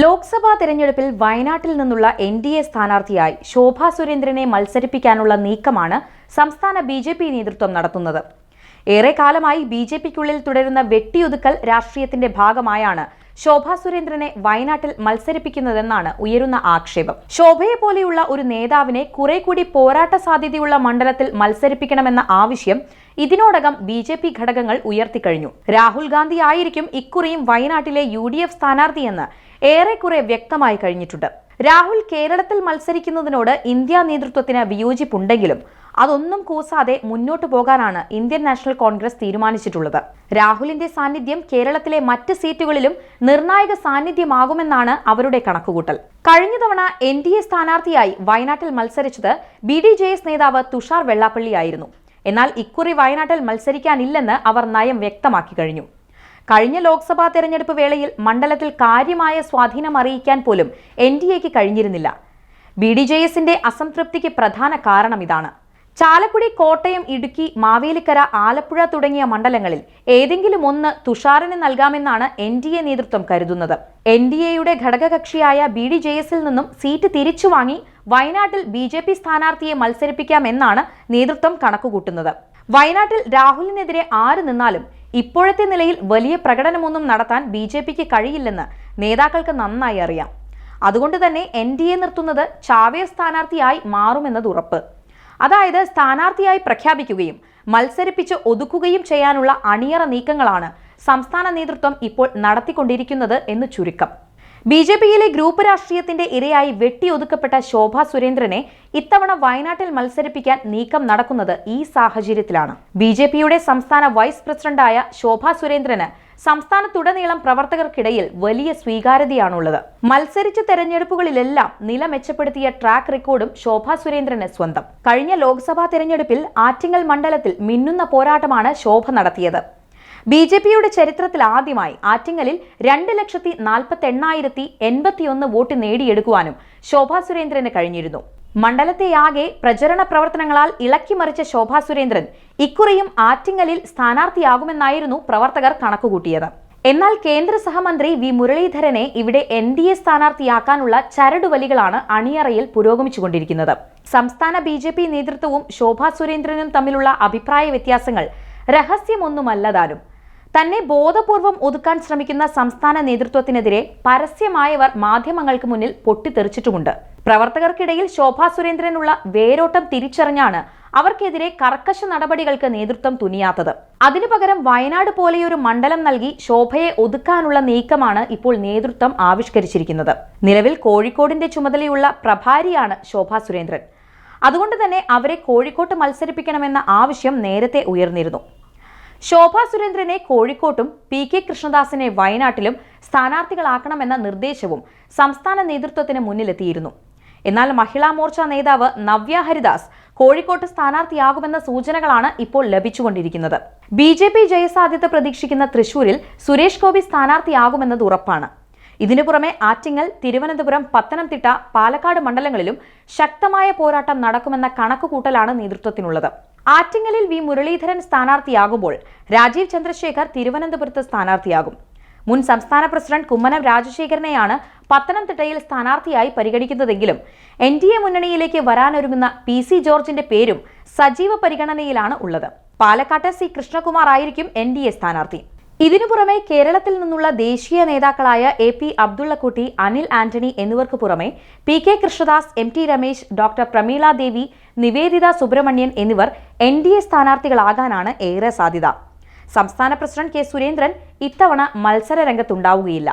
ലോക്സഭാ തെരഞ്ഞെടുപ്പിൽ വയനാട്ടിൽ നിന്നുള്ള എൻ ഡി എ സ്ഥാനാർത്ഥിയായി ശോഭാ സുരേന്ദ്രനെ മത്സരിപ്പിക്കാനുള്ള നീക്കമാണ് സംസ്ഥാന ബി ജെ പി നേതൃത്വം നടത്തുന്നത്. ഏറെക്കാലമായി ബി ജെ പിക്കുള്ളിൽ തുടരുന്ന വെട്ടിയൊതുക്കൽ രാഷ്ട്രീയത്തിന്റെ ഭാഗമായാണ് ശോഭാ സുരേന്ദ്രനെ വയനാട്ടിൽ മത്സരിപ്പിക്കുന്നതെന്നാണ് ഉയരുന്ന ആക്ഷേപം. ശോഭയെ പോലെയുള്ള ഒരു നേതാവിനെ കുറെ കൂടി പോരാട്ട സാധ്യതയുള്ള മണ്ഡലത്തിൽ മത്സരിപ്പിക്കണമെന്ന ആവശ്യം ഇതിനോടകം ബി ജെ പി ഘടകങ്ങൾ ഉയർത്തിക്കഴിഞ്ഞു. രാഹുൽ ഗാന്ധി ആയിരിക്കും ഇക്കുറിയും വയനാട്ടിലെ യു ഡി എഫ് സ്ഥാനാർത്ഥിയെന്ന് ഏറെക്കുറെ വ്യക്തമായി കഴിഞ്ഞിട്ടുണ്ട്. രാഹുൽ കേരളത്തിൽ മത്സരിക്കുന്നതിനോട് ഇന്ത്യ നേതൃത്വത്തിന് വിയോജിപ്പുണ്ടെങ്കിലും അതൊന്നും കൂസാതെ മുന്നോട്ടു പോകാനാണ് ഇന്ത്യൻ നാഷണൽ കോൺഗ്രസ് തീരുമാനിച്ചിട്ടുള്ളത്. രാഹുലിന്റെ സാന്നിധ്യം കേരളത്തിലെ മറ്റ് സീറ്റുകളിലും നിർണായക സാന്നിധ്യമാകുമെന്നാണ് അവരുടെ കണക്കുകൂട്ടൽ. കഴിഞ്ഞ തവണ എൻ ഡി എ സ്ഥാനാർത്ഥിയായി വയനാട്ടിൽ മത്സരിച്ചത് ബി ഡി ജെ എസ് നേതാവ് തുഷാർ വെള്ളാപ്പള്ളിയായിരുന്നു. എന്നാൽ ഇക്കുറി വയനാട്ടിൽ മത്സരിക്കാനില്ലെന്ന് അവർ നയം വ്യക്തമാക്കി കഴിഞ്ഞു. കഴിഞ്ഞ ലോക്സഭാ തെരഞ്ഞെടുപ്പ് വേളയിൽ മണ്ഡലത്തിൽ കാര്യമായ സ്വാധീനം അറിയിക്കാൻ പോലും എൻ ഡി എക്ക് കഴിഞ്ഞിരുന്നില്ല. ബി ഡി ജെ എസിന്റെ അസംതൃപ്തിക്ക് പ്രധാന കാരണം ഇതാണ്. ചാലക്കുടി കോട്ടയം ഇടുക്കി മാവേലിക്കര ആലപ്പുഴ തുടങ്ങിയ മണ്ഡലങ്ങളിൽ ഏതെങ്കിലും ഒന്ന് തുഷാറിന് നൽകാമെന്നാണ് എൻ ഡി എ നേതൃത്വം കരുതുന്നത്. എൻ ഡി എയുടെ ഘടകകക്ഷിയായ ബി ഡി ജെ എസിൽ നിന്നും സീറ്റ് തിരിച്ചു വാങ്ങി വയനാട്ടിൽ ബി ജെ പി സ്ഥാനാർത്ഥിയെ മത്സരിപ്പിക്കാമെന്നാണ് നേതൃത്വം കണക്കുകൂട്ടുന്നത്. വയനാട്ടിൽ രാഹുലിനെതിരെ ആര് നിന്നാലും ഇപ്പോഴത്തെ നിലയിൽ വലിയ പ്രകടനമൊന്നും നടത്താൻ ബി ജെ പിക്ക് കഴിയില്ലെന്ന് നേതാക്കൾക്ക് നന്നായി അറിയാം. അതുകൊണ്ട് തന്നെ എൻ ഡി എ നിർത്തുന്നത് ചാവേർ സ്ഥാനാർത്ഥിയായി മാറുമെന്നത് ഉറപ്പ്. അതായത് സ്ഥാനാർത്ഥിയായി പ്രഖ്യാപിക്കുകയും മത്സരിപ്പിച്ച് ഒതുക്കുകയും ചെയ്യാനുള്ള അണിയറ നീക്കങ്ങളാണ് സംസ്ഥാന നേതൃത്വം ഇപ്പോൾ നടത്തിക്കൊണ്ടിരിക്കുന്നത് എന്ന് ചുരുക്കം. ബി ജെ പിയിലെ ഗ്രൂപ്പ് രാഷ്ട്രീയത്തിന്റെ ഇരയായി വെട്ടിയൊതുക്കപ്പെട്ട ശോഭ സുരേന്ദ്രനെ ഇത്തവണ വയനാട്ടിൽ മത്സരിപ്പിക്കാൻ നീക്കം നടക്കുന്നത് ഈ സാഹചര്യത്തിലാണ്. ബി ജെ പിയുടെ സംസ്ഥാന വൈസ് പ്രസിഡന്റായ ശോഭ സുരേന്ദ്രന് സംസ്ഥാനത്തുടനീളം പ്രവർത്തകർക്കിടയിൽ വലിയ സ്വീകാര്യതയാണുള്ളത്. മത്സരിച്ച തെരഞ്ഞെടുപ്പുകളിലെല്ലാം നില മെച്ചപ്പെടുത്തിയ ട്രാക്ക് റെക്കോർഡും ശോഭ സുരേന്ദ്രന് സ്വന്തം. കഴിഞ്ഞ ലോക്സഭാ തെരഞ്ഞെടുപ്പിൽ ആറ്റിങ്ങൽ മണ്ഡലത്തിൽ മിന്നുന്ന പോരാട്ടമാണ് ശോഭ നടത്തിയത്. ബി ജെ പിയുടെ ചരിത്രത്തിൽ ആദ്യമായി ആറ്റിങ്ങലിൽ രണ്ട് ലക്ഷത്തി നാൽപ്പത്തി എണ്ണായിരത്തി എൺപത്തിയൊന്ന് വോട്ട് നേടിയെടുക്കുവാനും ശോഭാ സുരേന്ദ്രന് കഴിഞ്ഞിരുന്നു. മണ്ഡലത്തെയാകെ പ്രചരണ പ്രവർത്തനങ്ങളാൽ ഇളക്കിമറിച്ച ശോഭാ സുരേന്ദ്രൻ ഇക്കുറിയും ആറ്റിങ്ങലിൽ സ്ഥാനാർത്ഥിയാകുമെന്നായിരുന്നു പ്രവർത്തകർ കണക്കുകൂട്ടിയത്. എന്നാൽ കേന്ദ്ര സഹമന്ത്രി വി മുരളീധരനെ ഇവിടെ എൻ ഡി എ സ്ഥാനാർത്ഥിയാക്കാനുള്ള ചരടുവലികളാണ് അണിയറയിൽ പുരോഗമിച്ചുകൊണ്ടിരിക്കുന്നത്. സംസ്ഥാന ബി ജെ പി നേതൃത്വവും ശോഭാ സുരേന്ദ്രനും തമ്മിലുള്ള അഭിപ്രായ വ്യത്യാസങ്ങൾ രഹസ്യമൊന്നുമല്ലതാനും തന്നെ ബോധപൂർവം ഒതുക്കാൻ ശ്രമിക്കുന്ന സംസ്ഥാന നേതൃത്വത്തിനെതിരെ പരസ്യമായവർ മാധ്യമങ്ങൾക്ക് മുന്നിൽ പൊട്ടിത്തെറിച്ചിട്ടുമുണ്ട്. പ്രവർത്തകർക്കിടയിൽ ശോഭാ സുരേന്ദ്രനുള്ള വേരോട്ടം തിരിച്ചറിഞ്ഞാണ് അവർക്കെതിരെ കർക്കശ നടപടികൾക്ക് നേതൃത്വം തുനിയാത്തത്. അതിനു പകരം വയനാട് പോലെയൊരു മണ്ഡലം നൽകി ശോഭയെ ഒതുക്കാനുള്ള നീക്കമാണ് ഇപ്പോൾ നേതൃത്വം ആവിഷ്കരിച്ചിരിക്കുന്നത്. നിലവിൽ കോഴിക്കോടിന്റെ ചുമതലയുള്ള പ്രഭാരിയാണ് ശോഭാ സുരേന്ദ്രൻ. അതുകൊണ്ട് തന്നെ അവരെ കോഴിക്കോട്ട് മത്സരിപ്പിക്കണമെന്ന ആവശ്യം നേരത്തെ ഉയർന്നിരുന്നു. ശോഭാ സുരേന്ദ്രനെ കോഴിക്കോട്ടും പി കെ കൃഷ്ണദാസിനെ വയനാട്ടിലും സ്ഥാനാർത്ഥികളാക്കണമെന്ന നിർദ്ദേശവും സംസ്ഥാന നേതൃത്വത്തിന് മുന്നിലെത്തിയിരുന്നു. എന്നാൽ മഹിളാ മോർച്ച നേതാവ് നവ്യ ഹരിദാസ് കോഴിക്കോട്ട് സ്ഥാനാർത്ഥിയാകുമെന്ന സൂചനകളാണ് ഇപ്പോൾ ലഭിച്ചുകൊണ്ടിരിക്കുന്നത്. ബി ജെ പി ജയസാധ്യത പ്രതീക്ഷിക്കുന്ന തൃശൂരിൽ സുരേഷ് ഗോപി സ്ഥാനാർത്ഥിയാകുമെന്നത് ഉറപ്പാണ്. ഇതിനു പുറമെ ആറ്റിങ്ങൽ തിരുവനന്തപുരം പത്തനംതിട്ട പാലക്കാട് മണ്ഡലങ്ങളിലും ശക്തമായ പോരാട്ടം നടക്കുമെന്ന കണക്കുകൂട്ടലാണ് നേതൃത്വത്തിനുള്ളത്. ആറ്റിങ്ങലിൽ വി മുരളീധരൻ സ്ഥാനാർത്ഥിയാകുമ്പോൾ രാജീവ് ചന്ദ്രശേഖർ തിരുവനന്തപുരത്ത് സ്ഥാനാർത്ഥിയാകും. മുൻ സംസ്ഥാന പ്രസിഡന്റ് കുമ്മനം രാജശേഖരനെയാണ് പത്തനംതിട്ടയിൽ സ്ഥാനാർത്ഥിയായി പരിഗണിക്കുന്നതെങ്കിലും എൻ ഡി എ മുന്നണിയിലേക്ക് വരാനൊരുങ്ങുന്ന പി സി ജോർജിന്റെ പേരും സജീവ പരിഗണനയിലാണ് ഉള്ളത്. പാലക്കാട്ട് സി കൃഷ്ണകുമാർ ആയിരിക്കും എൻ ഡി എ സ്ഥാനാർത്ഥി. ഇതിനു പുറമെ കേരളത്തിൽ നിന്നുള്ള ദേശീയ നേതാക്കളായ എ പി അബ്ദുള്ളക്കുട്ടി അനിൽ ആന്റണി എന്നിവർക്ക് പുറമെ P K Krishnadas M T Ramesh doctor Prameela Devi Nivedita Subramanian എന്നിവർ എൻ ഡി എ സ്ഥാനാർത്ഥികളാകാനാണ് ഏറെ സാധ്യത. സംസ്ഥാന പ്രസിഡന്റ് കെ സുരേന്ദ്രൻ ഇത്തവണ മത്സര രംഗത്തുണ്ടാവുകയില്ല.